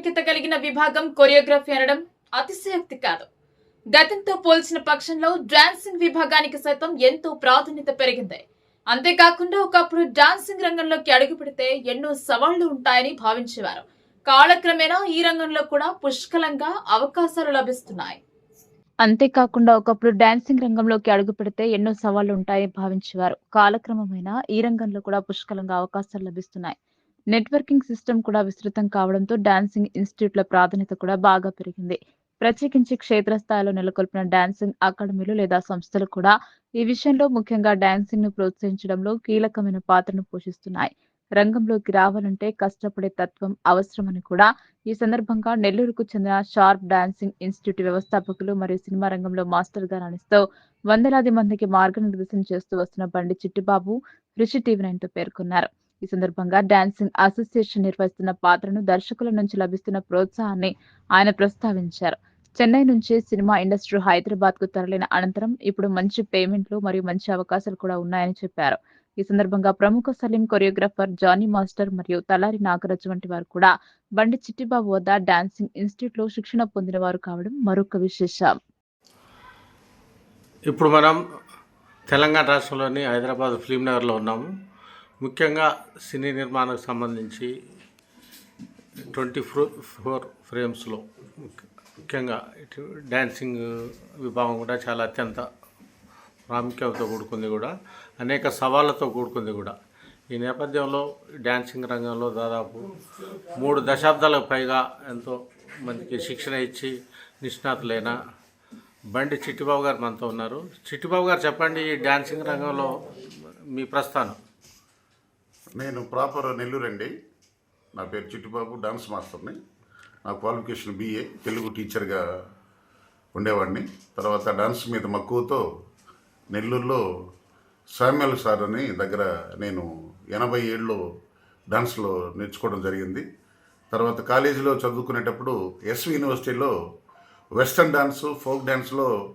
ప్రాముఖ్యత కలిగిన విభాగం కొరియోగ్రఫీ అనడం అతిశయోక్తి కాదు. గతంతో పోల్చిన పక్షంలో డాన్సింగ్ విభాగానికి సైతం ఎంతో ప్రాధాన్యత పెరిగింది. అంతేకాకుండా ఒకప్పుడు డాన్సింగ్ రంగంలోకి అడుగు పెడితే ఎన్నో సవాళ్ళు ఉంటాయని భావించేవారు. కాలక్రమేణా ఈ రంగంలో కూడా పుష్కలంగా అవకాశాలు లభిస్తున్నాయి. అంతేకాకుండా ఒకప్పుడు డాన్సింగ్ రంగంలోకి అడుగు పెడితే ఎన్నో సవాళ్ళు ఉంటాయని భావించేవారు. కాలక్రమమైన ఈ రంగంలో కూడా పుష్కలంగా అవకాశాలు లభిస్తున్నాయి. నెట్వర్కింగ్ సిస్టమ్ కూడా విస్తృతం కావడంతో డాన్సింగ్ ఇన్స్టిట్యూట్ల ప్రాధాన్యత కూడా బాగా పెరిగింది. ప్రత్యేకించి క్షేత్రస్థాయిలో నెలకొల్పిన డాన్సింగ్ అకాడమీలు లేదా సంస్థలు కూడా ఈ విషయంలో ముఖ్యంగా డాన్సింగ్ను ప్రోత్సహించడంలో కీలకమైన పాత్రను పోషిస్తున్నాయి. రంగంలోకి రావాలంటే కష్టపడే తత్వం అవసరమని కూడా ఈ సందర్భంగా నెల్లూరుకు చెందిన షార్ప్ డాన్సింగ్ ఇన్స్టిట్యూట్ వ్యవస్థాపకులు మరియు సినిమా రంగంలో మాస్టర్గా రాణిస్తూ వందలాది మందికి మార్గనిర్దేశం చేస్తూ వస్తున్న బండి చిట్టిబాబు రిషి టీవీ నైన్తో పేర్కొన్నారు. ఈ సందర్భంగా డాన్సింగ్ అసోసియేషన్ నిర్వహిస్తున్న పాత్రను దర్శకుల నుంచి లభిస్తున్న ప్రోత్సాహాన్ని ఆయన ప్రస్తావించారు. చెన్నై నుంచి సినిమా ఇండస్ట్రీ హైదరాబాద్కు తరలిన అనంతరం ఇప్పుడు మంచి పేమెంట్లు మరియు మంచి అవకాశాలు కూడా ఉన్నాయని చెప్పారు. ఈ సందర్భంగా ప్రముఖ సలీం కొరియోగ్రాఫర్ జానీ మాస్టర్ మరియు తలారి నాగరాజు వంటి వారు కూడా బండి చిట్టిబాబు వద్ద డాన్సింగ్ ఇన్స్టిట్యూట్లో శిక్షణ పొందిన వారు కావడం మరొక విశేషం. ఇప్పుడు మనం తెలంగాణ రాష్ట్రంలోని హైదరాబాద్ ఫిలిం నగర్లో ఉన్నాము. ముఖ్యంగా సినీ నిర్మాణకు సంబంధించి ట్వంటీ ఫోర్ ఫ్రేమ్స్లో ముఖ్యంగా డ్యాన్సింగ్ విభాగం కూడా చాలా అత్యంత ప్రాముఖ్యతతో కూడుకుంది కూడా. అనేక సవాళ్ళతో కూడుకుంది కూడా. ఈ నేపథ్యంలో డ్యాన్సింగ్ రంగంలో దాదాపు మూడు దశాబ్దాలకు పైగా ఎంతో మందికి శిక్షణ ఇచ్చి నిష్ణాతులైన బండి చిట్టిబాబు గారు మనతో ఉన్నారు. చిట్టిబాబు గారు చెప్పండి ఈ డ్యాన్సింగ్ రంగంలో మీ ప్రస్థానం. నేను ప్రాపర్ నెల్లూరు అండి నా పేరు చిట్టుబాబు డాన్స్ మాస్టర్ని. నా క్వాలిఫికేషన్ బీఏ తెలుగు టీచర్గా ఉండేవాడిని. తర్వాత డాన్స్ మీద మక్కువతో నెల్లూరులో సామ్యాల్ సార్ అని దగ్గర నేను ఎనభై ఏళ్ళలో డాన్స్లో నేర్చుకోవడం జరిగింది. తర్వాత కాలేజీలో చదువుకునేటప్పుడు ఎస్వి యూనివర్సిటీలో వెస్టర్న్ డాన్స్ ఫోక్ డాన్స్లో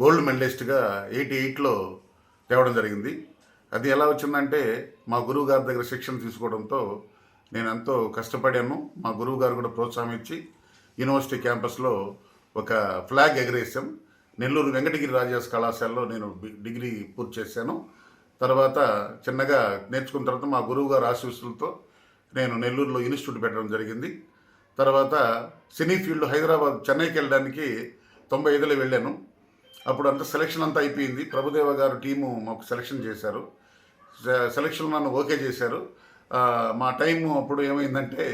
గోల్డ్ మెడలిస్ట్గా ఎయిటీ ఎయిట్లో తేవడం జరిగింది. అది ఎలా వచ్చిందంటే మా గురువు గారి దగ్గర శిక్షణ తీసుకోవడంతో నేను ఎంతో కష్టపడాను. మా గురువు గారు కూడా ప్రోత్సాహం ఇచ్చి యూనివర్సిటీ క్యాంపస్లో ఒక ఫ్లాగ్ ఎగరేసాం. నెల్లూరు వెంకటగిరి రాజేష్ కళాశాలలో నేను డిగ్రీ పూర్తి చేశాను. తర్వాత చిన్నగా నేర్చుకున్న తర్వాత మా గురువు గారు ఆశీస్సులతో నేను నెల్లూరులో ఇన్స్టిట్యూట్ పెట్టడం జరిగింది. తర్వాత సినీ ఫీల్డ్ హైదరాబాద్ చెన్నైకి వెళ్ళడానికి తొంభై ఐదులో వెళ్ళాను. అప్పుడు అంతా సెలక్షన్ అంతా అయిపోయింది. ప్రభుదేవ గారు టీము మాకు సెలక్షన్ చేశారు. సెలక్షన్ నన్ను ఓకే చేశారు. మా టైం అప్పుడు ఏమైందంటే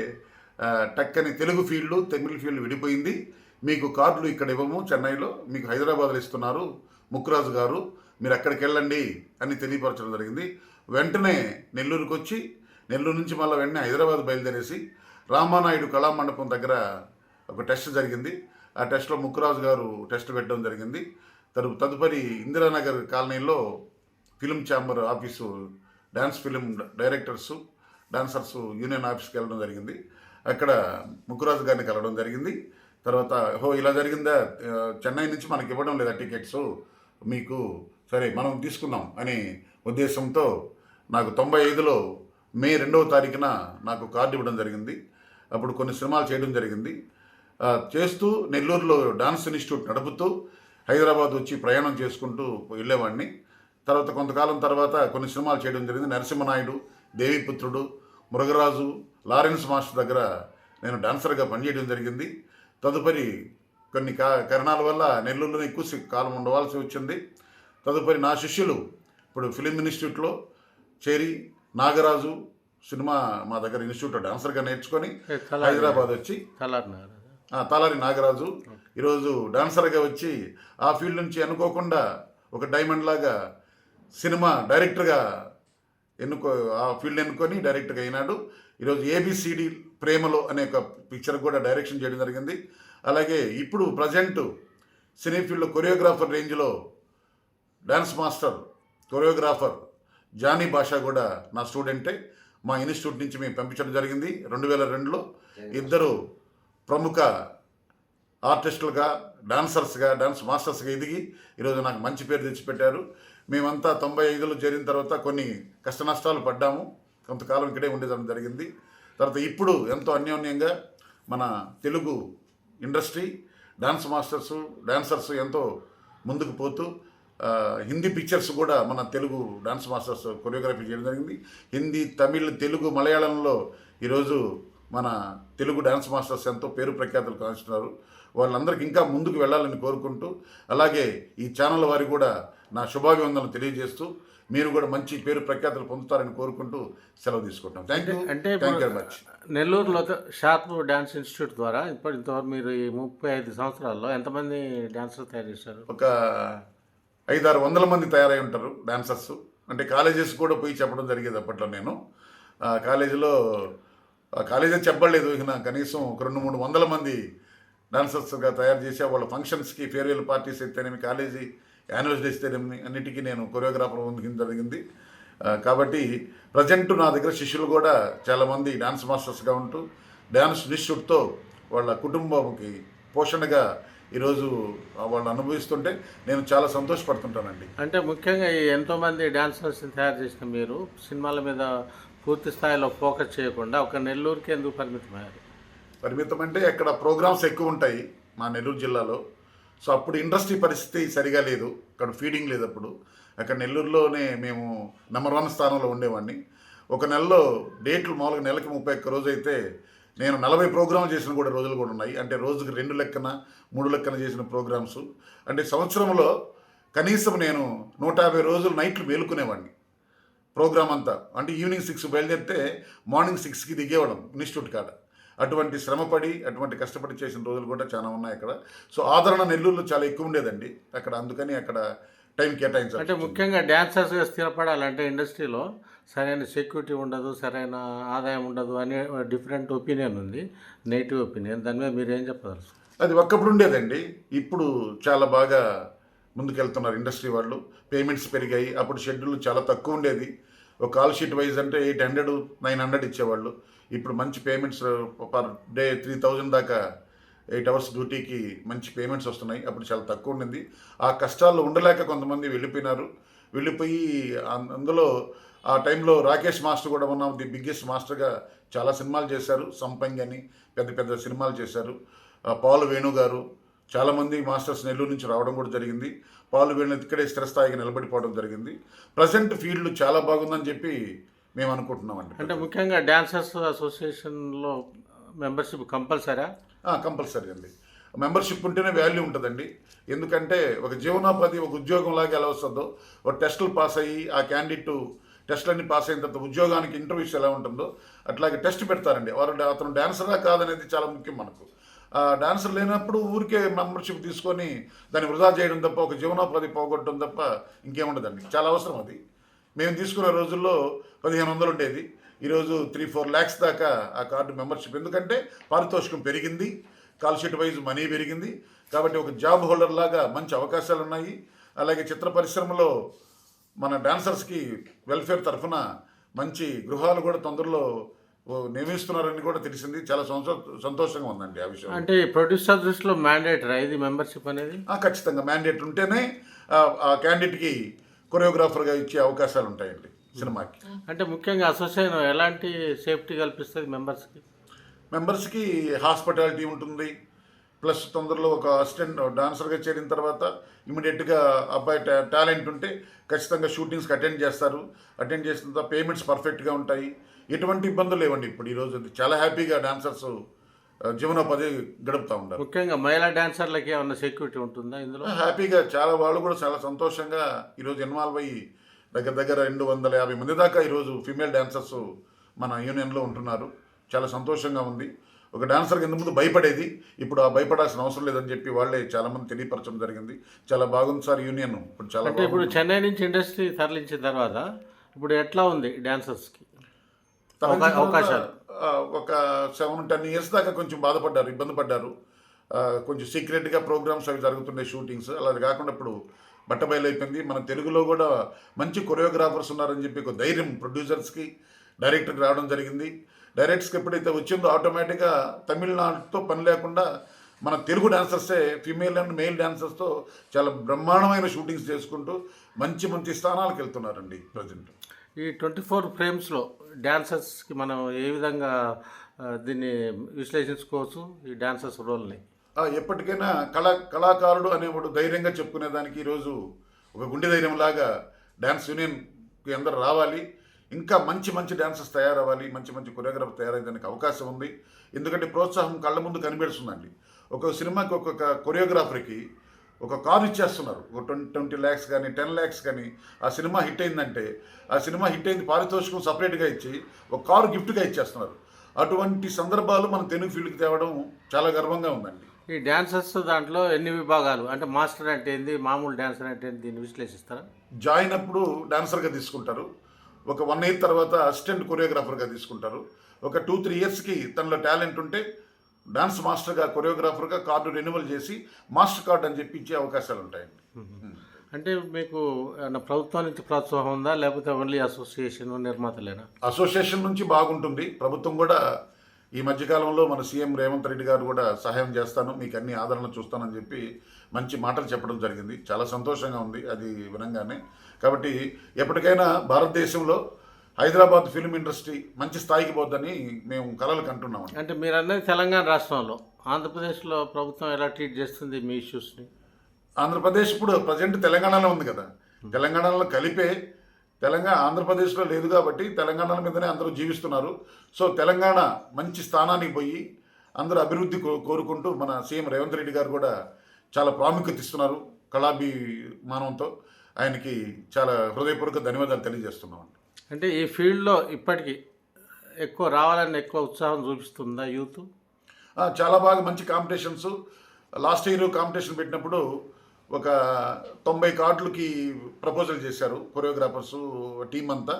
టక్కని తెలుగు ఫీల్డ్ తమిళ ఫీల్డ్ విడిపోయింది. మీకు కార్డులు ఇక్కడ ఇవ్వము చెన్నైలో. మీకు హైదరాబాద్లో ఇస్తున్నారు ముక్కురాజు గారు. మీరు అక్కడికి వెళ్ళండి అని తెలియపరచడం జరిగింది. వెంటనే నెల్లూరుకు వచ్చి నెల్లూరు నుంచి మళ్ళీ వెంటనే హైదరాబాద్ బయలుదేరేసి రామానాయుడు కళామండపం దగ్గర ఒక టెస్ట్ జరిగింది. ఆ టెస్ట్లో ముక్కురాజు గారు టెస్ట్ పెట్టడం జరిగింది. తరు తదుపరి ఇందిరానగర్ కాలనీలో film chamber office dance film directors dancers union ఆఫీస్కి వెళ్ళడం జరిగింది. అక్కడ ముక్కురాజు గారిని కలవడం జరిగింది. తర్వాత హో ఇలా జరిగిందా? చెన్నై నుంచి మనకి ఇవ్వడం లేదా టికెట్స్? మీకు సరే మనం తీసుకుందాం అనే ఉద్దేశంతో నాకు తొంభై ఐదులో మే రెండవ తారీఖున నాకు కార్డు ఇవ్వడం జరిగింది. అప్పుడు కొన్ని సినిమాలు చేయడం జరిగింది. చేస్తూ నెల్లూరులో డాన్స్ ఇన్స్టిట్యూట్ నడుపుతూ హైదరాబాద్ వచ్చి ప్రయాణం చేసుకుంటూ వెళ్ళేవాడిని. తర్వాత కొంతకాలం తర్వాత కొన్ని సినిమాలు చేయడం జరిగింది. నరసింహనాయుడు దేవిపుత్రుడు మృగరాజు లారెన్స్ మాస్టర్ దగ్గర నేను డాన్సర్గా పనిచేయడం జరిగింది. తదుపరి కొన్ని కా కారణాల వల్ల నెల్లూరులో ఎక్కువ కాలం ఉండవలసి వచ్చింది. తదుపరి నా శిష్యులు ఇప్పుడు ఫిలిం ఇన్స్టిట్యూట్లో చేరి నాగరాజు సినిమా మా దగ్గర ఇన్స్టిట్యూట్లో డాన్సర్గా నేర్చుకొని హైదరాబాద్ వచ్చి తాలారి నాగరాజు ఈరోజు డాన్సర్గా వచ్చి ఆ ఫీల్డ్ నుంచి అనుకోకుండా ఒక డైమండ్ లాగా సినిమా డైరెక్టర్గా ఎన్నుకో ఆ ఫీల్డ్ ఎన్నుకొని డైరెక్టర్గా అయినాడు ఈరోజు ఏబిసిడి ప్రేమలో అనే ఒక పిక్చర్ కూడా డైరెక్షన్ చేయడం జరిగింది. అలాగే ఇప్పుడు ప్రజెంట్ సినీ ఫీల్డ్లో కొరియోగ్రాఫర్ రేంజ్లో డాన్స్ మాస్టర్ కొరియోగ్రాఫర్ జానీ భాష కూడా నా స్టూడెంటే. మా ఇన్స్టిట్యూట్ నుంచి మేము పంపించడం జరిగింది రెండు వేల రెండులో ఇద్దరు ప్రముఖ ఆర్టిస్టులుగా డాన్సర్స్గా డాన్స్ మాస్టర్స్గా ఎదిగి ఈరోజు నాకు మంచి పేరు తెచ్చిపెట్టారు. మేమంతా తొంభై ఐదులో చేరిన తర్వాత కొన్ని కష్ట నష్టాలు పడ్డాము. కొంతకాలం ఇక్కడే ఉండేదాన్ని జరిగింది. తర్వాత ఇప్పుడు ఎంతో అన్యోన్యంగా మన Telugu industry dance masters dancers ఎంతో ముందుకు పోతూ హిందీ పిక్చర్స్ కూడా మన తెలుగు డాన్స్ మాస్టర్స్ కొరియోగ్రఫీ చేయడం జరిగింది. హిందీ తమిళ్ తెలుగు మలయాళంలో ఈరోజు మన తెలుగు డాన్స్ మాస్టర్స్ ఎంతో పేరు ప్రఖ్యాతులు కాంచుతున్నారు. వాళ్ళందరికీ ఇంకా ముందుకు వెళ్ళాలని కోరుకుంటూ అలాగే ఈ ఛానల్ వారి కూడా నా శుభాభివందనలు తెలియజేస్తూ మీరు కూడా మంచి పేరు ప్రఖ్యాతులు పొందుతారని కోరుకుంటూ సెలవు తీసుకుంటాం థ్యాంక్ యూ అంటే థ్యాంక్ యూ ఇప్పుడు వెరీ మచ్ నెల్లూరులో షార్ప్ డ్యాన్స్ ఇన్స్టిట్యూట్ ద్వారా ఇప్పుడు ఇంతవరకు మీరు ఈ ముప్పై ఐదు సంవత్సరాల్లో ఎంతమంది డాన్సర్లు తయారు చేశారు? ఒక ఐదారు వందల మంది తయారై ఉంటారు డాన్సర్స్. అంటే కాలేజెస్ కూడా పోయి చెప్పడం జరిగేది అప్పట్లో నేను. కాలేజీలో కాలేజీ చెప్పలేదు. ఇక కనీసం ఒక రెండు మూడు వందల మంది డాన్సర్స్గా తయారు చేసే వాళ్ళ ఫంక్షన్స్కి ఫేర్వెల్ పార్టీస్ అయితేనేమి కాలేజీ యాన్యువల్ డేస్ అయితేనేమి అన్నిటికీ నేను కొరియోగ్రాఫర్ పొందిన జరిగింది. కాబట్టి ప్రజెంట్ నా దగ్గర శిష్యులు కూడా చాలామంది డాన్స్ మాస్టర్స్గా ఉంటూ డ్యాన్స్ ఇన్స్టిట్యూట్తో వాళ్ళ కుటుంబంకి పోషణగా ఈరోజు వాళ్ళు అనుభవిస్తుంటే నేను చాలా సంతోషపడుతుంటానండి. అంటే ముఖ్యంగా ఈ ఎంతోమంది డాన్సర్స్ని తయారు చేసిన మీరు సినిమాల మీద పూర్తి స్థాయిలో ఫోకస్ చేయకుండా ఒక నెల్లూరుకి ఎందుకు పరిమితమయ్యారు? పరిమితం అంటే అక్కడ ప్రోగ్రామ్స్ ఎక్కువ ఉంటాయి మా నెల్లూరు జిల్లాలో. సో అప్పుడు ఇండస్ట్రీ పరిస్థితి సరిగా లేదు. అక్కడ ఫీడింగ్ లేదు అప్పుడు. అక్కడ నెల్లూరులోనే మేము నెంబర్ వన్ స్థానంలో ఉండేవాడిని. ఒక నెలలో డేట్లు మామూలుగా నెలకి ముప్పై ఒక్క రోజు అయితే నేను నలభై ప్రోగ్రామ్ చేసిన కూడా రోజులు కూడా ఉన్నాయి. అంటే రోజుకి రెండు లెక్కన మూడు లెక్కన చేసిన ప్రోగ్రామ్స్. అంటే సంవత్సరంలో కనీసం నేను నూట యాభై రోజులు నైట్లు మేలుకునేవాడిని. ప్రోగ్రామ్ అంతా. అంటే ఈవినింగ్ సిక్స్ బయలుదేరితే మార్నింగ్ సిక్స్కి దిగేవాళ్ళం ఇన్స్టిట్యూట్ కాడ. అటువంటి శ్రమపడి అటువంటి కష్టపడి చేసిన రోజులు కూడా చాలా ఉన్నాయి అక్కడ. సో ఆదరణ నెల్లూరులో చాలా ఎక్కువ ఉండేదండి. అక్కడ అందుకని అక్కడ టైం అంటే కేటాయించాలి ముఖ్యంగా డాన్సర్స్గా స్థిరపడాలంటే ఇండస్ట్రీలో సరైన సెక్యూరిటీ ఉండదు సరైన ఆదాయం ఉండదు అనే డిఫరెంట్ ఒపీనియన్ ఉంది నెగిటివ్ ఒపీనియన్. దాని మీద మీరు ఏం చెప్పదలుచు అది ఒక్కప్పుడు ఉండేదండి. ఇప్పుడు చాలా బాగా ముందుకెళ్తున్నారు ఇండస్ట్రీ వాళ్ళు. పేమెంట్స్ పెరిగాయి. అప్పుడు షెడ్యూల్ చాలా తక్కువ ఉండేది. ఒక కాల్ షీట్ వైజ్ అంటే ఎయిట్ హండ్రెడ్ నైన్ హండ్రెడ్ ఇచ్చేవాళ్ళు. ఇప్పుడు మంచి payments per day three thousand దాకా ఎయిట్ అవర్స్ డ్యూటీకి మంచి పేమెంట్స్ వస్తున్నాయి. అప్పుడు చాలా తక్కువ ఉండింది. ఆ కష్టాల్లో ఉండలేక కొంతమంది వెళ్ళిపోయినారు. వెళ్ళిపోయి అందులో ఆ టైంలో రాకేష్ మాస్టర్ కూడా ఉన్న ది బిగ్గెస్ట్ మాస్టర్గా చాలా సినిమాలు చేశారు. సంపంగి అని పెద్ద పెద్ద సినిమాలు చేశారు. పాలు వేణు గారు చాలామంది మాస్టర్స్ నెల్లూరు నుంచి రావడం కూడా జరిగింది. పాలు వేణు ఇక్కడే స్థిరస్థాయికి నిలబడిపోవడం జరిగింది. ప్రజెంట్ ఫీల్డ్ చాలా బాగుందని చెప్పి మేము అనుకుంటున్నామండి అంటే ముఖ్యంగా డాన్సర్స్ అసోసియేషన్లో మెంబర్షిప్ కంపల్సరా? కంపల్సరీ అండి. మెంబర్షిప్ ఉంటేనే వాల్యూ ఉంటుందండి. ఎందుకంటే ఒక జీవనోపాధి ఒక ఉద్యోగం లాగా ఎలా వస్తుందో ఒక టెస్టులు పాస్ అయ్యి ఆ క్యాండిడేట్ టెస్టులన్నీ పాస్ అయిన తర్వాత ఉద్యోగానికి ఇంటర్వ్యూస్ ఎలా ఉంటుందో అట్లాగే టెస్ట్ పెడతారండి. వారు అతను డాన్సరా కాదనేది చాలా ముఖ్యం మనకు. డాన్సర్ లేనప్పుడు ఊరికే మెంబర్షిప్ తీసుకొని దాన్ని వృధా చేయడం తప్ప ఒక జీవనోపాధి పోగొట్టడం తప్ప ఇంకేముండదండి. చాలా అవసరం అది. మేము తీసుకున్న రోజుల్లో పదిహేను వందలు ఉండేది. ఈరోజు త్రీ ఫోర్ ల్యాక్స్ దాకా ఆ కార్డు మెంబర్షిప్. ఎందుకంటే పారితోషికం పెరిగింది కాల్ షీట్ వైజ్ మనీ పెరిగింది. కాబట్టి ఒక జాబ్ హోల్డర్ లాగా మంచి అవకాశాలు ఉన్నాయి. అలాగే చిత్ర పరిశ్రమలో మన డాన్సర్స్కి వెల్ఫేర్ తరఫున మంచి గృహాలు కూడా తొందరలో నియమిస్తున్నారని కూడా తెలిసింది. చాలా సంతో సంతోషంగా ఉందండి ఆ విషయం. అంటే ప్రొడ్యూసర్ దృష్టిలో మ్యాండేటరీ ఇది మెంబర్షిప్ అనేది? ఖచ్చితంగా మ్యాండేట్ ఉంటేనే ఆ క్యాండిడేట్కి కొరియోగ్రాఫర్గా ఇచ్చే అవకాశాలు ఉంటాయండి సినిమాకి. అంటే ముఖ్యంగా అసోసియేషన్ ఎలాంటి సేఫ్టీ కల్పిస్తుంది మెంబర్స్కి? మెంబర్స్కి హాస్పిటాలిటీ ఉంటుంది. ప్లస్ తొందరలో ఒక అసిస్టెంట్ డాన్సర్గా చేరిన తర్వాత ఇమీడియట్గా అబ్బాయి టాలెంట్ ఉంటే ఖచ్చితంగా షూటింగ్స్కి అటెండ్ చేస్తారు. అటెండ్ చేసిన తర్వాత పేమెంట్స్ పర్ఫెక్ట్గా ఉంటాయి. ఎటువంటి ఇబ్బందులు లేవండి. ఇప్పుడు ఈరోజు చాలా హ్యాపీగా డాన్సర్స్ జీవనోపాధి గడుపుతూ ఉంటారు. ముఖ్యంగా మహిళా డాన్సర్లకి ఏమన్నా సెక్యూరిటీ ఉంటుందా ఇందులో? హ్యాపీగా చాలా వాళ్ళు కూడా చాలా సంతోషంగా ఈరోజు ఇన్వాల్వ్ అయ్యి దగ్గర దగ్గర రెండు వందల యాభై మంది దాకా ఈరోజు ఫీమేల్ డాన్సర్స్ మన యూనియన్లో ఉంటున్నారు. చాలా సంతోషంగా ఉంది. ఒక డాన్సర్కి ఇంత ముందు భయపడేది. ఇప్పుడు ఆ భయపడాల్సిన అవసరం లేదని చెప్పి వాళ్ళే చాలా మంది తెలియపరచడం జరిగింది. చాలా బాగుంది సార్ యూనియన్ ఇప్పుడు చాలా అంటే ఇప్పుడు. చెన్నై నుంచి ఇండస్ట్రీ తరలించిన తర్వాత ఇప్పుడు ఎట్లా ఉంది డాన్సర్స్కి అవకాశాలు. ఒక సెవెన్ టెన్ ఇయర్స్ దాకా కొంచెం బాధపడ్డారు ఇబ్బంది పడ్డారు. కొంచెం సీక్రెట్గా ప్రోగ్రామ్స్ అవి జరుగుతుండే షూటింగ్స్ అలా కాకుండా ఇప్పుడు బట్టబయలైపోయింది అయిపోయింది. మన తెలుగులో కూడా మంచి కొరియోగ్రాఫర్స్ ఉన్నారని చెప్పి ఒక ధైర్యం ప్రొడ్యూసర్స్కి డైరెక్టర్కి రావడం జరిగింది. డైరెక్టర్స్కి ఎప్పుడైతే వచ్చిందో ఆటోమేటిక్గా తమిళనాడుతో పని లేకుండా మన తెలుగు డాన్సర్సే ఫీమేల్ అండ్ మెయిల్ డాన్సర్స్తో చాలా బ్రహ్మాండమైన షూటింగ్స్ చేసుకుంటూ మంచి మంచి స్థానాలకు వెళ్తున్నారండి ప్రజెంట్ ఈ ట్వంటీ ఫోర్ ఫ్రేమ్స్లో డ్యాన్సర్స్కి మనం ఏ విధంగా దీన్ని విశ్లేషించుకోవచ్చు ఈ డ్యాన్సర్స్ రోల్ని? ఎప్పటికైనా కళా కళాకారుడు అనేవాడు ధైర్యంగా చెప్పుకునేదానికి ఈరోజు ఒక గుండె ధైర్యం లాగా డ్యాన్స్ యూనియన్కి అందరు రావాలి. ఇంకా మంచి మంచి డ్యాన్సర్స్ తయారవ్వాలి మంచి మంచి కొరియోగ్రాఫర్ తయారయ్యేదానికి అవకాశం ఉంది. ఎందుకంటే ప్రోత్సాహం కళ్ళ ముందు కనిపెడుతుందండి ఒక సినిమాకి ఒక్కొక్క కొరియోగ్రాఫర్కి ఒక కారు ఇచ్చేస్తున్నారు. ఒక ట్వంటీ ట్వంటీ ల్యాక్స్ కానీ టెన్ ల్యాక్స్ కానీ ఆ సినిమా హిట్ అయిందంటే ఆ సినిమా హిట్ అయింది పారితోషికం సపరేట్గా ఇచ్చి ఒక కారు గిఫ్ట్గా ఇచ్చేస్తున్నారు. అటువంటి సందర్భాలు మన తెలుగు ఫీల్డ్కి తేవడం చాలా గర్వంగా ఉందండి. ఈ డాన్సర్స్ దాంట్లో ఎన్ని విభాగాలు? అంటే మాస్టర్ అంటే ఏంది? మామూలు డాన్సర్ అంటే ఏంది? దీన్ని విశ్లేషిస్తారా? జాయిన్ అప్పుడు డాన్సర్గా తీసుకుంటారు. ఒక వన్ ఇయర్ తర్వాత అసిస్టెంట్ కొరియోగ్రాఫర్గా తీసుకుంటారు. ఒక టూ త్రీ ఇయర్స్కి తనలో టాలెంట్ ఉంటే డాన్స్ మాస్టర్గా కొరియోగ్రాఫర్గా కార్డు రెన్యువల్ చేసి మాస్టర్ కార్డు అని చెప్పి ఇచ్చే అవకాశాలు ఉంటాయండి. అంటే మీకు ప్రభుత్వం నుంచి ప్రోత్సాహం ఉందా? లేకపోతే ఓన్లీ అసోసియేషన్ నిర్మాతలేనా? అసోసియేషన్ నుంచి బాగుంటుంది. ప్రభుత్వం కూడా ఈ మధ్యకాలంలో మన సీఎం రేవంత్ రెడ్డి గారు కూడా సహాయం చేస్తాను. మీకు అన్ని ఆదరణ చూస్తానని చెప్పి మంచి మాటలు చెప్పడం జరిగింది. చాలా సంతోషంగా ఉంది. అది వినంగానే. కాబట్టి ఎప్పటికైనా భారతదేశంలో హైదరాబాద్ ఫిల్మ్ ఇండస్ట్రీ మంచి స్థాయికి పోద్దని మేము కలలు కంటున్నామండి అంటే మీరు అన్నది తెలంగాణ రాష్ట్రంలో. ఆంధ్రప్రదేశ్లో ప్రభుత్వం ఎలా ట్రీట్ చేస్తుంది మీ ఇష్యూస్ని? ఆంధ్రప్రదేశ్ ఇప్పుడు ప్రజెంట్ తెలంగాణలో ఉంది కదా. తెలంగాణలో కలిపే తెలంగాణ ఆంధ్రప్రదేశ్లో లేదు కాబట్టి తెలంగాణ మీదనే అందరూ జీవిస్తున్నారు. సో తెలంగాణ మంచి స్థానానికి పోయి అందరూ అభివృద్ధి కోరుకుంటూ మన సీఎం రేవంత్ రెడ్డి గారు కూడా చాలా ప్రాముఖ్యత ఇస్తున్నారు కళాభిమానంతో. ఆయనకి చాలా హృదయపూర్వక ధన్యవాదాలు తెలియజేస్తున్నామండి అంటే ఈ ఫీల్డ్లో ఇప్పటికీ ఎక్కువ రావాలని ఎక్కువ ఉత్సాహం చూపిస్తుందా యూత్? చాలా బాగా మంచి కాంపిటీషన్స్. లాస్ట్ ఇయర్ కాంపిటీషన్ పెట్టినప్పుడు ఒక తొంభై కార్డులకి ప్రపోజల్ చేశారు కొరియోగ్రాఫర్స్ టీం అంతా.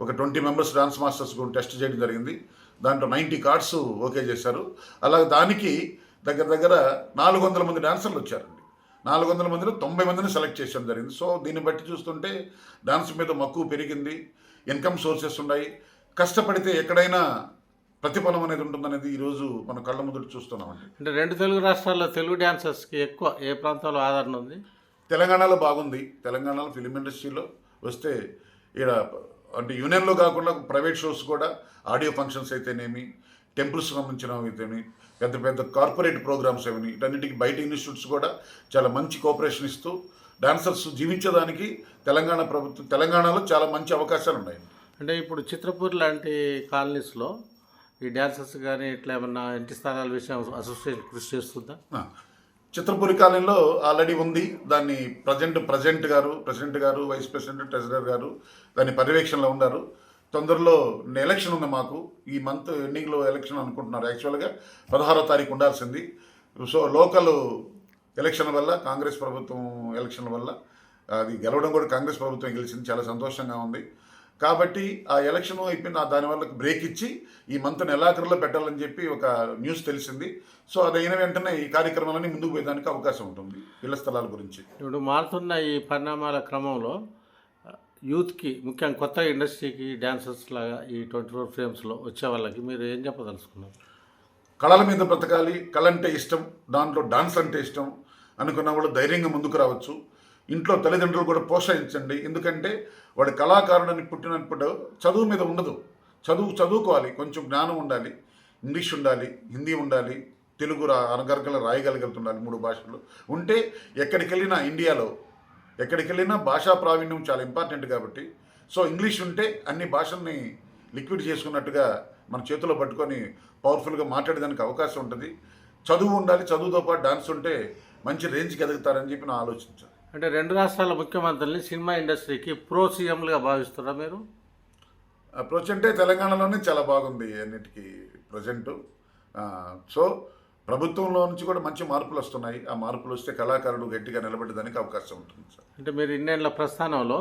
ఒక ట్వంటీ మెంబర్స్ డాన్స్ మాస్టర్స్ కూడా టెస్ట్ చేయడం జరిగింది. దాంట్లో నైంటీ కార్డ్స్ ఓకే చేశారు. అలాగే దానికి దగ్గర దగ్గర నాలుగు వందల మంది డాన్సర్లు వచ్చారు. నాలుగు వందల మందిలో తొంభై మందిని సెలెక్ట్ చేయడం జరిగింది. సో దీన్ని బట్టి చూస్తుంటే డాన్స్ మీద మక్కువ పెరిగింది. ఇన్కమ్ సోర్సెస్ ఉన్నాయి. కష్టపడితే ఎక్కడైనా ప్రతిఫలం అనేది ఉంటుందనేది ఈరోజు మన కళ్ళ ముందు చూస్తున్నామండి. అంటే రెండు తెలుగు రాష్ట్రాల్లో తెలుగు డాన్సర్స్కి ఎక్కువ ఏ ప్రాంతంలో ఆదరణ ఉంది? తెలంగాణలో బాగుంది. తెలంగాణలో ఫిలిం ఇండస్ట్రీలో వస్తే ఇక్కడ అంటే యూనియన్లో కాకుండా ప్రైవేట్ షోస్ కూడా ఆడియో ఫంక్షన్స్ అయితేనేమి టెంపుల్స్ సంబంధించినవి అయితేనేమి పెద్ద పెద్ద కార్పొరేట్ ప్రోగ్రామ్స్ ఏమని వీటన్నిటికీ బయట ఇన్స్టిట్యూట్స్ కూడా చాలా మంచి కోఆపరేషన్ ఇస్తూ డాన్సర్స్ జీవించడానికి తెలంగాణ ప్రభుత్వం తెలంగాణలో చాలా మంచి అవకాశాలు ఉన్నాయి. అంటే ఇప్పుడు చిత్రపూర్ లాంటి కాలనీస్లో ఈ డాన్సర్స్ కానీ ఇట్లా ఏమన్నా ఇంటి స్థానాల విషయం అసోసియేషన్ కృషి చేస్తుందా? చిత్రపురి కాలనీలో ఆల్రెడీ ఉంది. దాన్ని ప్రజెంట్ ప్రజెంట్ గారు ప్రెసిడెంట్ గారు వైస్ ప్రెసిడెంట్ ట్రెజరర్ గారు దాని పర్యవేక్షణలో ఉన్నారు. తొందరలో ఎలక్షన్ ఉంది మాకు. ఈ మంత్ ఎండింగ్లో ఎలక్షన్ అనుకుంటున్నారు. యాక్చువల్గా పదహారో తారీఖు ఉండాల్సింది. సో లోకల్ ఎలక్షన్ వల్ల కాంగ్రెస్ ప్రభుత్వం ఎలక్షన్ వల్ల అది గెలవడం కూడా కాంగ్రెస్ ప్రభుత్వం గెలిచింది. చాలా సంతోషంగా ఉంది. కాబట్టి ఆ ఎలక్షన్ అయిపోయిన దానివల్ల బ్రేక్ ఇచ్చి ఈ మంత్ నెలాఖరులో పెట్టాలని చెప్పి ఒక న్యూస్ తెలిసింది. సో అది అయిన వెంటనే ఈ కార్యక్రమాలన్నీ ముందుకు పోయేదానికి అవకాశం ఉంటుంది. ఇళ్ళ స్థలాల గురించి. ఇప్పుడు మారుతున్న ఈ పరిణామాల క్రమంలో యూత్కి ముఖ్యంగా కొత్త ఇండస్ట్రీకి డాన్సర్స్ లాగా ఈ ట్వంటీ ఫోర్ ఫ్రేమ్స్లో వచ్చే వాళ్ళకి మీరు ఏం చెప్పదలుచుకున్నారు? కళల మీద బ్రతకాలి కళ అంటే ఇష్టం దాంట్లో డాన్స్ అంటే ఇష్టం అనుకున్న వాళ్ళు ధైర్యంగా ముందుకు రావచ్చు. ఇంట్లో తల్లిదండ్రులు కూడా ప్రోత్సహించండి. ఎందుకంటే వాడు కళాకారుడని పుట్టినప్పుడు చదువు మీద ఉండదు. చదువు చదువుకోవాలి. కొంచెం జ్ఞానం ఉండాలి. ఇంగ్లీష్ ఉండాలి హిందీ ఉండాలి తెలుగు రా అనగరగల రాయగలుగుతుండాలి మూడు భాషలు. ఉంటే ఎక్కడికి వెళ్ళినా ఇండియాలో ఎక్కడికి వెళ్ళినా భాషా ప్రావీణ్యం చాలా ఇంపార్టెంట్ కాబట్టి. సో ఇంగ్లీష్ ఉంటే అన్ని భాషల్ని లిక్విడ్ చేసుకున్నట్టుగా మన చేతిలో పట్టుకొని పవర్ఫుల్గా మాట్లాడేదానికి అవకాశం ఉంటుంది. చదువు ఉండాలి చదువుతో పాటు డాన్స్ ఉంటే మంచి రేంజ్కి ఎదుగుతారని చెప్పి నా ఆలోచించాను అంటే రెండు రాష్ట్రాల ముఖ్యమంత్రుల్ని సినిమా ఇండస్ట్రీకి ప్రో సీఎంలుగా భావిస్తారా మీరు? అప్రోచ్ అంటే తెలంగాణలోనే చాలా బాగుంది అన్నిటికీ ప్రజెంటు సో ప్రభుత్వంలో నుంచి కూడా మంచి మార్పులు వస్తున్నాయి. ఆ మార్పులు వస్తే కళాకారుడు గట్టిగా నిలబెట్టడానికి అవకాశం ఉంటుంది సార్. అంటే మీరు ఇన్నేళ్ళ ప్రస్థానంలో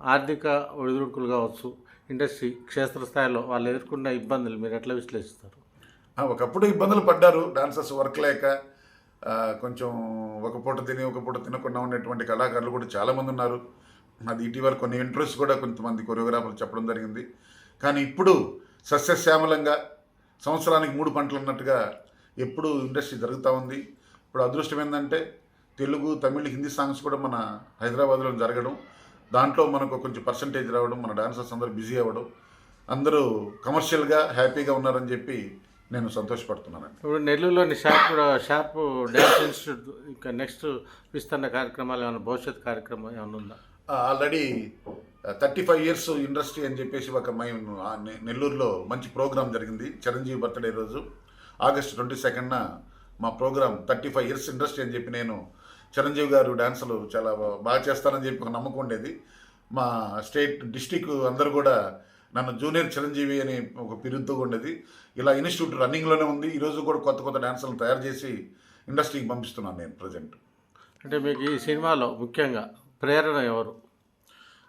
ఆర్థిక ఒడిదుడుకులు కావచ్చు ఇండస్ట్రీ క్షేత్రస్థాయిలో వాళ్ళు ఎదుర్కొన్న ఇబ్బందులు మీరు ఎట్లా విశ్లేషిస్తారు? ఒకప్పుడు ఇబ్బందులు పడ్డారు. డాన్సర్స్ వర్క్ లేక కొంచెం ఒక పూట తిని ఒక పూట తినకుండా ఉండేటువంటి కళాకారులు కూడా చాలామంది ఉన్నారు. అది ఇటీవల కొన్ని ఇంట్రెస్ట్ కూడా కొంతమంది కొరియోగ్రాఫర్లు చెప్పడం జరిగింది. కానీ ఇప్పుడు సస్యశ్యామలంగా సంవత్సరానికి మూడు పంటలు ఉన్నట్టుగా ఎప్పుడు ఇండస్ట్రీ జరుగుతూ ఉంది. ఇప్పుడు అదృష్టం ఏంటంటే తెలుగు తమిళ్ హిందీ సాంగ్స్ కూడా మన హైదరాబాద్లో జరగడం. దాంట్లో మనకు కొంచెం పర్సంటేజ్ రావడం మన డాన్సర్స్ అందరూ బిజీ అవ్వడం. అందరూ కమర్షియల్గా హ్యాపీగా ఉన్నారని చెప్పి నేను సంతోషపడుతున్నానండి. ఇప్పుడు నెల్లూరులోని షార్ప్ షార్ప్ డ్యాన్స్ ఇన్స్టిట్యూట్ ఇంకా నెక్స్ట్ విస్తరణ కార్యక్రమాలు ఏమైనా భవిష్యత్ కార్యక్రమం ఏమైనా ఉందా? Already thirty five years industry అని చెప్పేసి ఒక మేము నెల్లూరులో మంచి ప్రోగ్రామ్ జరిగింది. చిరంజీవి బర్త్డే రోజు. ఆగస్ట్ ట్వంటీ సెకండ్న మా programme thirty five years industry అని చెప్పి నేను చిరంజీవి గారు డాన్సులు చాలా బాగా చేస్తానని చెప్పి ఒక నమ్మకం ఉండేది. మా స్టేట్ డిస్టిక్ అందరూ కూడా నన్ను జూనియర్ చిరంజీవి అని ఒక పిరుద్దు ఉండేది. ఇలా ఇన్స్టిట్యూట్ రన్నింగ్లోనే ఉంది. ఈరోజు కూడా కొత్త కొత్త డాన్సులను తయారు చేసి ఇండస్ట్రీకి పంపిస్తున్నాను నేను ప్రజెంట్. అంటే మీకు ఈ సినిమాలో ముఖ్యంగా ప్రేరణ ఎవరు?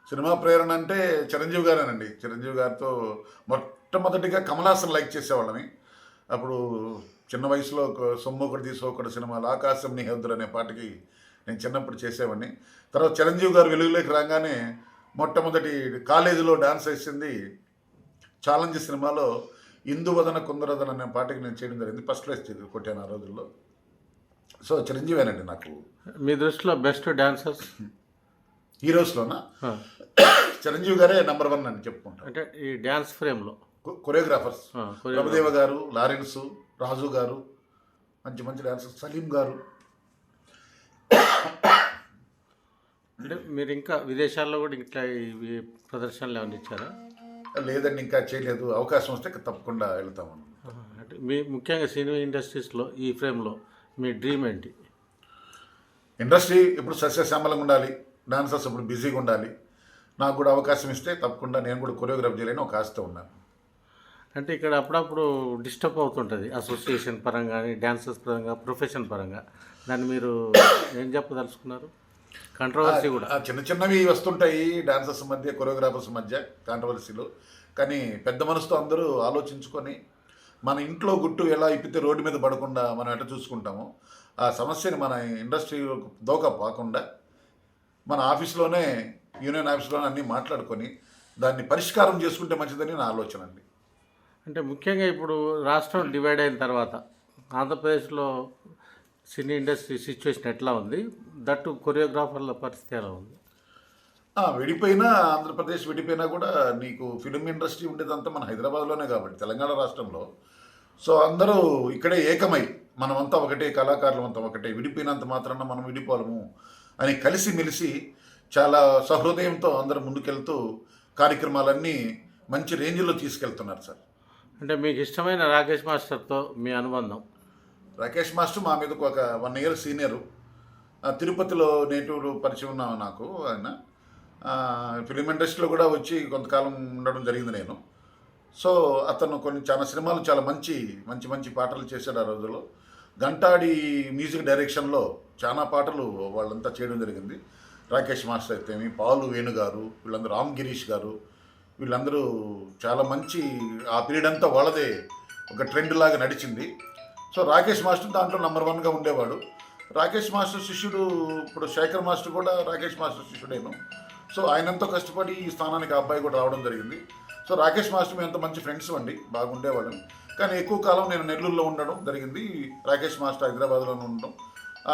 సినిమా ప్రేరణ అంటే చిరంజీవి గారేనండి. చిరంజీవి గారితో మొట్టమొదటిగా కమలాసన్ లైక్ చేసేవాళ్ళని. అప్పుడు చిన్న వయసులో ఒక సొమ్ము ఒకటి తీసి ఒకటి సినిమాలు ఆకాశం నీ హద్దులు అనే పాటకి నేను చిన్నప్పుడు చేసేవాడిని. తర్వాత చిరంజీవి గారు వెలుగులోకి రాగానే మొట్టమొదటి కాలేజీలో డాన్స్ వేసింది ఛాలెంజ్ సినిమాలో ఇందువదన కుందరదన అనే పాటకి నేను చేయడం జరిగింది. ఫస్ట్ ప్లేస్ కొట్టాను ఆ రోజుల్లో. సో చిరంజీవేనండి నాకు. మీ దృష్టిలో బెస్ట్ డాన్సర్స్? హీరోస్లోనా? చిరంజీవి గారే నెంబర్ వన్ అని చెప్పుకుంటాను అంటే ఈ డ్యాన్స్ ఫ్రేమ్లో. కొరియోగ్రాఫర్స్. ప్రభుదేవ గారు లారెన్స్ రాజు గారు మంచి మంచి డాన్సర్ సలీం గారు. అంటే మీరు ఇంకా విదేశాల్లో కూడా ఇట్లా ఇవి ప్రదర్శనలు ఏమైనా ఇచ్చారా? లేదండి ఇంకా చేయలేదు. అవకాశం వస్తే తప్పకుండా వెళ్తామని ఆహా. అంటే మీ ముఖ్యంగా సినిమా ఇండస్ట్రీస్లో ఈ ఫ్రేమ్లో మీ డ్రీమ్ ఏంటి? ఇండస్ట్రీ ఇప్పుడు సస్యశ్యామలంగా ఉండాలి. డాన్సర్స్ ఇప్పుడు బిజీగా ఉండాలి. నాకు కూడా అవకాశం ఇస్తే తప్పకుండా నేను కూడా కొరియోగ్రాఫ్ చేయాలని ఒక ఆశతో ఉన్నాను. అంటే ఇక్కడ అప్పుడప్పుడు డిస్టర్బ్ అవుతుంటుంది అసోసియేషన్ పరంగా డ్యాన్సర్స్ పరంగా ప్రొఫెషన్ పరంగా. దాన్ని మీరు ఏం చెప్పదలుచుకున్నారు? కంట్రవర్సీ కూడా. చిన్న చిన్నవి వస్తుంటాయి డాన్సర్స్ మధ్య కొరియోగ్రాఫర్స్ మధ్య కాంట్రవర్సీలు కానీ పెద్ద మనసుతో అందరూ ఆలోచించుకొని మన ఇంట్లో గుట్టు ఎలా ఇప్పితే రోడ్డు మీద పడకుండా మనం ఎట్లా చూసుకుంటామో ఆ సమస్యని మన ఇండస్ట్రీ దోక పోకుండా మన ఆఫీస్లోనే యూనియన్ ఆఫీస్లోనే అన్నీ మాట్లాడుకొని దాన్ని పరిష్కారం చేసుకుంటే మంచిదని నా ఆలోచన అండి. అంటే ముఖ్యంగా ఇప్పుడు రాష్ట్రం డివైడ్ అయిన తర్వాత ఆంధ్రప్రదేశ్లో సినీ ఇండస్ట్రీ సిచ్యువేషన్ ఎట్లా ఉంది? దట్టు కొరియోగ్రాఫర్ల పరిస్థితి ఎలా ఉంది? విడిపోయినా ఆంధ్రప్రదేశ్ విడిపోయినా కూడా నీకు ఫిలిం ఇండస్ట్రీ ఉండేదంతా మన హైదరాబాద్లోనే కాబట్టి తెలంగాణ రాష్ట్రంలో. సో అందరూ ఇక్కడే ఏకమై మనమంతా ఒకటే కళాకారులు అంతా ఒకటే విడిపోయినంత మాత్రాన మనం విడిపోలము అని కలిసి మెలిసి చాలా సహృదయంతో అందరూ ముందుకెళ్తూ కార్యక్రమాలన్నీ మంచి రేంజ్లో తీసుకెళ్తున్నారు సార్. అంటే మీకు ఇష్టమైన రాకేష్ మాస్టర్తో మీ అనుబంధం? రాకేష్ మాస్టర్ మా మీదకు ఒక వన్ ఇయర్ సీనియరు. ఆ, తిరుపతిలో నేటివ్ పరిచయం ఉన్నాము నాకు ఆయన. ఫిలిం ఇండస్ట్రీలో కూడా వచ్చి కొంతకాలం ఉండడం జరిగింది నేను. సో అతను కొన్ని చాలా సినిమాలు చాలా మంచి మంచి మంచి పాటలు చేశాడు ఆ రోజుల్లో. గంటాడి మ్యూజిక్ డైరెక్షన్లో చాలా పాటలు వాళ్ళంతా చేయడం జరిగింది. రాకేష్ మాస్టర్ అయితేమి పాలు వేణు గారు వీళ్ళందరూ రామ్ గిరీష్ గారు వీళ్ళందరూ చాలా మంచి ఆ పీరియడ్ అంతా వాళ్ళదే ఒక ట్రెండ్ లాగా నడిచింది. సో రాకేష్ మాస్టర్ దాంట్లో నెంబర్ వన్గా ఉండేవాడు. రాకేష్ మాస్టర్ శిష్యుడు ఇప్పుడు శేఖర్ మాస్టర్ కూడా రాకేష్ మాస్టర్ శిష్యుడేను సో ఆయనంతో కష్టపడి ఈ స్థానానికి అబ్బాయి కూడా రావడం జరిగింది. సో రాకేష్ మాస్టర్ మేము ఎంత మంచి ఫ్రెండ్స్ అండి బాగుండేవాళ్ళం. కానీ ఎక్కువ కాలం నేను నెల్లూరులో ఉండడం జరిగింది. రాకేష్ మాస్టర్ హైదరాబాద్లోనే ఉండడం.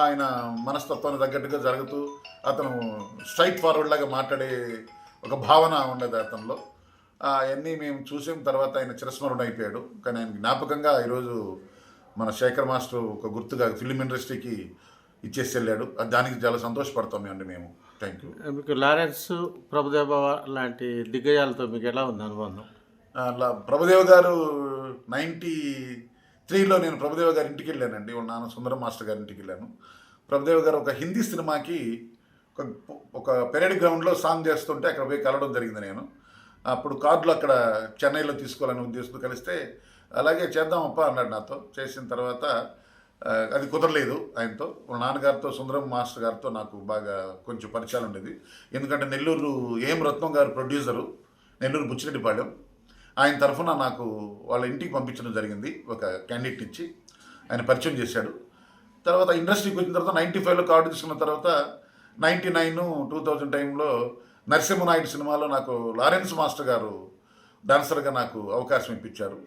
ఆయన మనస్తత్వానికి తగ్గట్టుగా జరుగుతూ అతను స్ట్రైట్ ఫార్వర్డ్ లాగా మాట్లాడే ఒక భావన ఉండేది అతనిలో. అవన్నీ మేము చూసిన తర్వాత ఆయన చిరస్మరణ అయిపోయాడు. కానీ ఆయన జ్ఞాపకంగా ఈరోజు మన శేఖర్ మాస్టర్ ఒక గుర్తుగా ఫిలిం ఇండస్ట్రీకి ఇచ్చేసి వెళ్ళాడు దానికి చాలా సంతోషపడతాం అండి మేము. థ్యాంక్ యూ మీకు లారెన్స్ ప్రభుదేవ లాంటి దిగ్గజాలతో మీకు ఎలా ఉంది అనుబంధం? అలా ప్రభుదేవ గారు నైంటీ త్రీలో నేను ప్రభుదేవ గారి ఇంటికి వెళ్ళానండి. వాళ్ళ నాన్న సుందరం మాస్టర్ గారి ఇంటికి వెళ్ళాను. ప్రభుదేవ గారు ఒక హిందీ సినిమాకి ఒక ఒక పెరేడ్ గ్రౌండ్లో సాంగ్ చేస్తుంటే అక్కడ పోయి కలవడం జరిగింది నేను. అప్పుడు కార్డులు అక్కడ చెన్నైలో తీసుకోవాలని ఉద్దేశంతో కలిస్తే అలాగే చేద్దామప్ప అన్నాడు నాతో. చేసిన తర్వాత అది కుదరలేదు ఆయనతో. నాన్నగారితో సుందరం మాస్టర్ గారితో నాకు బాగా కొంచెం పరిచయాలు ఉండేది. ఎందుకంటే నెల్లూరు ఏం రత్నం గారు ప్రొడ్యూసరు నెల్లూరు బుచ్చిరెడ్డిపాళెం ఆయన తరఫున నాకు వాళ్ళ ఇంటికి పంపించడం జరిగింది ఒక క్యాండిడేట్ ఇచ్చి ఆయన పరిచయం చేశాడు. తర్వాత ఇండస్ట్రీకి వచ్చిన తర్వాత నైంటీ ఫైవ్లో కార్డు తీసుకున్న తర్వాత నైంటీ నైన్ టూ థౌజండ్ టైంలో నరసింహనాయుడు సినిమాలో నాకు లారెన్స్ మాస్టర్ గారు డాన్సర్గా నాకు అవకాశం ఇప్పించారు.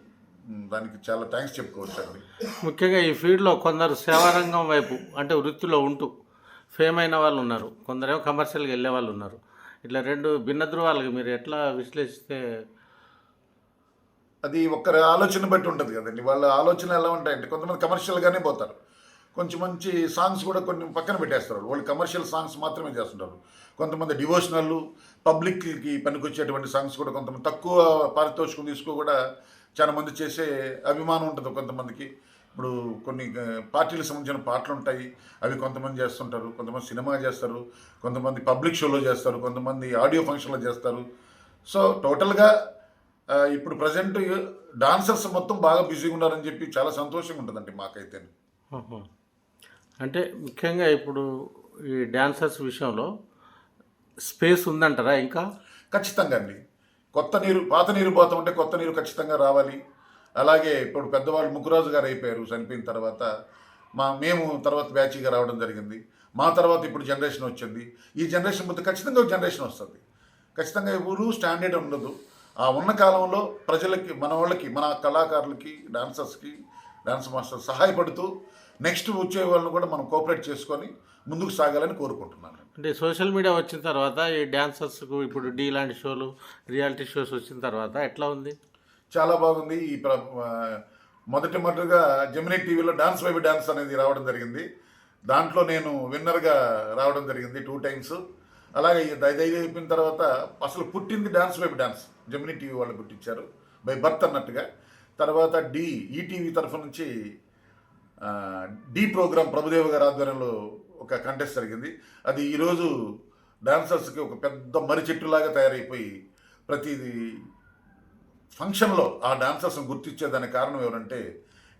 దానికి చాలా థ్యాంక్స్ చెప్పుకోవచ్చు ముఖ్యంగా ఈ ఫీల్డ్లో కొందరు సేవారంగం వైపు అంటే వృత్తిలో ఉంటూ ఫేమ్ అయిన వాళ్ళు ఉన్నారు. కొందరేమో కమర్షియల్గా వెళ్ళే వాళ్ళు ఉన్నారు. ఇట్లా రెండు భిన్న ధృవాలకు మీరు ఎట్లా విశ్లేషిస్తే? అది ఒక్కరి ఆలోచన బట్టి ఉంటుంది కదండి. వాళ్ళ ఆలోచన ఎలా ఉంటాయంటే కొంతమంది కమర్షియల్గానే పోతారు. కొంచెం మంచి సాంగ్స్ కూడా కొన్ని పక్కన పెట్టేస్తారు వాళ్ళు. కమర్షియల్ సాంగ్స్ మాత్రమే చేస్తుంటారు. కొంతమంది డివోషనల్ పబ్లిక్కి పనికొచ్చేటువంటి సాంగ్స్ కూడా కొంతమంది తక్కువ పారితోషికం తీసుకో కూడా చాలా మంది చేసే అభిమానం ఉంటుంది కొంతమందికి. ఇప్పుడు కొన్ని పార్టీలకు సంబంధించిన పాటలు ఉంటాయి. అవి కొంతమంది చేస్తుంటారు. కొంతమంది సినిమా చేస్తారు. కొంతమంది పబ్లిక్ షోలో చేస్తారు. కొంతమంది ఆడియో ఫంక్షన్లో చేస్తారు. సో టోటల్గా ఇప్పుడు ప్రజెంట్ డాన్సర్స్ మొత్తం బాగా బిజీగా ఉన్నారని చెప్పి చాలా సంతోషంగా ఉంటుందండి మాకైతే అంటే ముఖ్యంగా ఇప్పుడు ఈ డాన్సర్స్ విషయంలో స్పేస్ ఉందంటారా ఇంకా? ఖచ్చితంగా అండి. కొత్త నీరు పాత నీరు పోతా ఉంటే కొత్త నీరు ఖచ్చితంగా రావాలి. అలాగే ఇప్పుడు పెద్దవాళ్ళు ముగ్గురాజు గారు అయిపోయారు చనిపోయిన తర్వాత. మా మేము తర్వాత బ్యాచీగా రావడం జరిగింది. మా తర్వాత ఇప్పుడు జనరేషన్ వచ్చింది. ఈ జనరేషన్ ముందు ఖచ్చితంగా ఒక జనరేషన్ వస్తుంది. ఖచ్చితంగా ఎవరు స్టాండర్డ్ ఉండదు. ఆ ఉన్న కాలంలో ప్రజలకి మన వాళ్ళకి మన కళాకారులకి డాన్సర్స్కి డాన్స్ మాస్టర్ సహాయపడుతూ నెక్స్ట్ వచ్చే వాళ్ళని కూడా మనం కోఆపరేట్ చేసుకొని ముందుకు సాగాలని కోరుకుంటున్నాను. అంటే సోషల్ మీడియా వచ్చిన తర్వాత ఈ డాన్సర్స్కు ఇప్పుడు డీ లాంటి షోలు రియాలిటీ షోస్ వచ్చిన తర్వాత ఎట్లా ఉంది? చాలా బాగుంది. ఈ మొదటి మొదటిగా జమినీ టీవీలో డాన్స్ వైబ్ డాన్స్ అనేది రావడం జరిగింది. దాంట్లో నేను విన్నర్గా రావడం జరిగింది టూ టైమ్స్. అలాగే ఈ దై- దైది అయిపోయిన తర్వాత అసలు పుట్టింది dance vibe dance. Gemini TV వాళ్ళు పుట్టించారు బై బర్త్ అన్నట్టుగా. తర్వాత డి ఈటీవీ తరఫు నుంచి డి ప్రోగ్రామ్ ప్రభుదేవ గారి ఆధ్వర్యంలో ఒక కంటెస్ట్ జరిగింది. అది ఈరోజు డాన్సర్స్కి ఒక పెద్ద మర్రి చెట్టులాగా తయారైపోయి ప్రతి ఫంక్షన్లో ఆ డాన్సర్స్ని గుర్తించేదానికి కారణం ఎవరంటే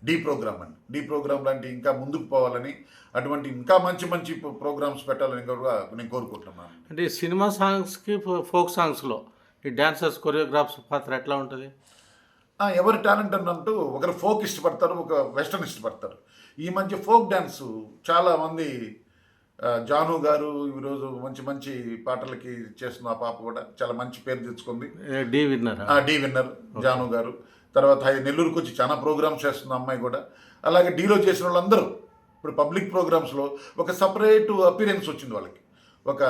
డి ప్రోగ్రామ్ అని. డి ప్రోగ్రామ్ లాంటి ఇంకా ముందుకు పోవాలని అటువంటి ఇంకా మంచి మంచి ప్రోగ్రామ్స్ పెట్టాలని కూడా నేను కోరుకుంటున్నాను. అంటే సినిమా సాంగ్స్కి ఫోక్ సాంగ్స్లో ఈ డాన్సర్స్ కొరియోగ్రాఫ్స్ పాత్ర ఎట్లా ఉంటుంది? ఎవరి టాలెంట్ అన్నట్టు ఒకరు ఫోక్ ఇష్టపడతారు ఒక వెస్టర్న్ ఇష్టపడతారు. ఈ మధ్య ఫోక్ డ్యాన్స్ చాలా మంది ఆ, జాను గారు ఈరోజు మంచి మంచి పాటలకి చేస్తున్న ఆ పాప కూడా చాలా మంచి పేరు తెచ్చుకుంది. డీ విన్నరా డి విన్నర్ జాను గారు. తర్వాత నెల్లూరుకు వచ్చి చాలా ప్రోగ్రామ్స్ చేస్తున్న అమ్మాయి కూడా. అలాగే డీలో చేసిన వాళ్ళందరూ ఇప్పుడు పబ్లిక్ ప్రోగ్రామ్స్లో ఒక సపరేట్ అపీరెన్స్ వచ్చింది వాళ్ళకి. ఒక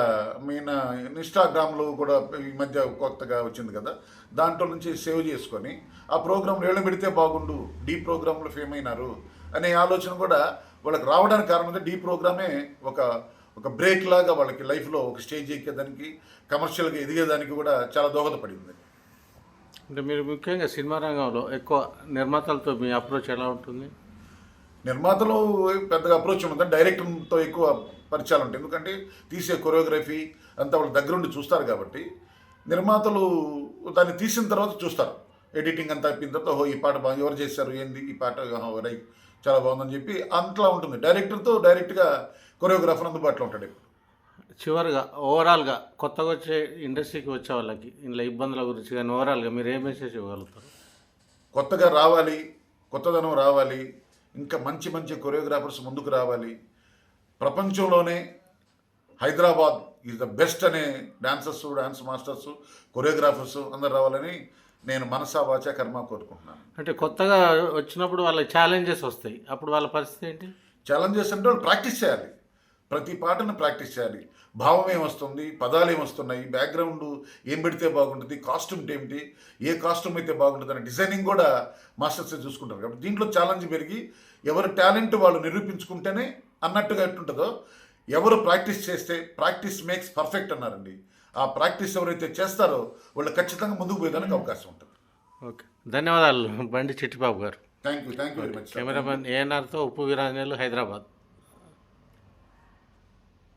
మీన ఇన్స్టాగ్రామ్లో కూడా ఈ మధ్య కొత్తగా వచ్చింది కదా. దాంట్లో నుంచి సేవ్ చేసుకొని ఆ ప్రోగ్రాంలో ఏళ్ళు పెడితే బాగుండు డీ ప్రోగ్రాంలో ఫేమ్ అయినారు అనే ఆలోచన కూడా వాళ్ళకి రావడానికి కారణం డీ ప్రోగ్రామే ఒక ఒక బ్రేక్ లాగా వాళ్ళకి లైఫ్లో ఒక స్టేజ్ ఎక్కేదానికి కమర్షియల్గా ఎదిగేదానికి కూడా చాలా దోహదపడింది. అంటే మీరు ముఖ్యంగా సినిమా రంగంలో ఎక్కువ నిర్మాతలతో మీ అప్రోచ్ ఎలా ఉంటుంది? నిర్మాతలు పెద్దగా అప్రోచ్ ఉంటుంది డైరెక్టర్తో ఎక్కువ పరిచయాలు ఉంటాయి. ఎందుకంటే తీసే కొరియోగ్రఫీ అంతా వాళ్ళ దగ్గరుండి చూస్తారు కాబట్టి నిర్మాతలు దాన్ని తీసిన తర్వాత చూస్తారు. ఎడిటింగ్ అంతా అయిపోయిన తర్వాత ఓహో ఈ పాట బాగా ఎవరు చేశారు? ఏంది? ఈ పాట రైట్. చాలా బాగుందని చెప్పి అంతలా ఉంటుంది. డైరెక్టర్తో డైరెక్ట్గా కొరియోగ్రాఫర్ అందుబాటులో ఉంటాడు చివరిగా ఓవరాల్గా కొత్తగా వచ్చే ఇండస్ట్రీకి వచ్చే వాళ్ళకి ఇందులో ఇబ్బందుల గురించి కానీ ఓవరాల్గా మీరు ఏ మెసేజ్ ఇవ్వగలుగుతారు? కొత్తగా రావాలి కొత్తదనం రావాలి ఇంకా మంచి మంచి కొరియోగ్రాఫర్స్ ముందుకు రావాలి. ప్రపంచంలోనే హైదరాబాద్ ఈజ్ ద బెస్ట్ అనే డాన్సర్స్ డాన్స్ మాస్టర్స్ కొరియోగ్రాఫర్స్ అందరు రావాలని నేను మనసా వాచ కర్మ కోరుకుంటున్నాను. అంటే కొత్తగా వచ్చినప్పుడు వాళ్ళకి ఛాలెంజెస్ వస్తాయి. అప్పుడు వాళ్ళ పరిస్థితి ఏంటి? ఛాలెంజెస్ అంటే వాళ్ళు ప్రాక్టీస్ చేయాలి. ప్రతి పాటను ప్రాక్టీస్ చేయాలి. భావం ఏమొస్తుంది? పదాలు ఏమొస్తున్నాయి? బ్యాక్గ్రౌండ్ ఏం పెడితే బాగుంటుంది? కాస్ట్యూమ్ ఏమిటి? ఏ కాస్ట్యూమ్ అయితే బాగుంటుంది? అనే డిజైనింగ్ కూడా మాస్టర్స్ చూసుకుంటారు. కాబట్టి దీంట్లో ఛాలెంజ్ పెరిగి ఎవరి టాలెంట్ వాళ్ళు నిరూపించుకుంటేనే అన్నట్టుగా ఎట్టుంటుందో ఎవరు ప్రాక్టీస్ చేస్తే ప్రాక్టీస్ మేక్స్ పర్ఫెక్ట్ అన్నారండి. ఆ ప్రాక్టీస్ ఎవరైతే చేస్తారో వాళ్ళు ఖచ్చితంగా ముందుకు పోయేదానికి అవకాశం ఉంటుంది. ఓకే. ధన్యవాదాలు Bandi Chittibabu garu. Thank you thank you very much cameraman ఏఎన్ఆర్తో Uppu Veeranjaneyulu Hyderabad.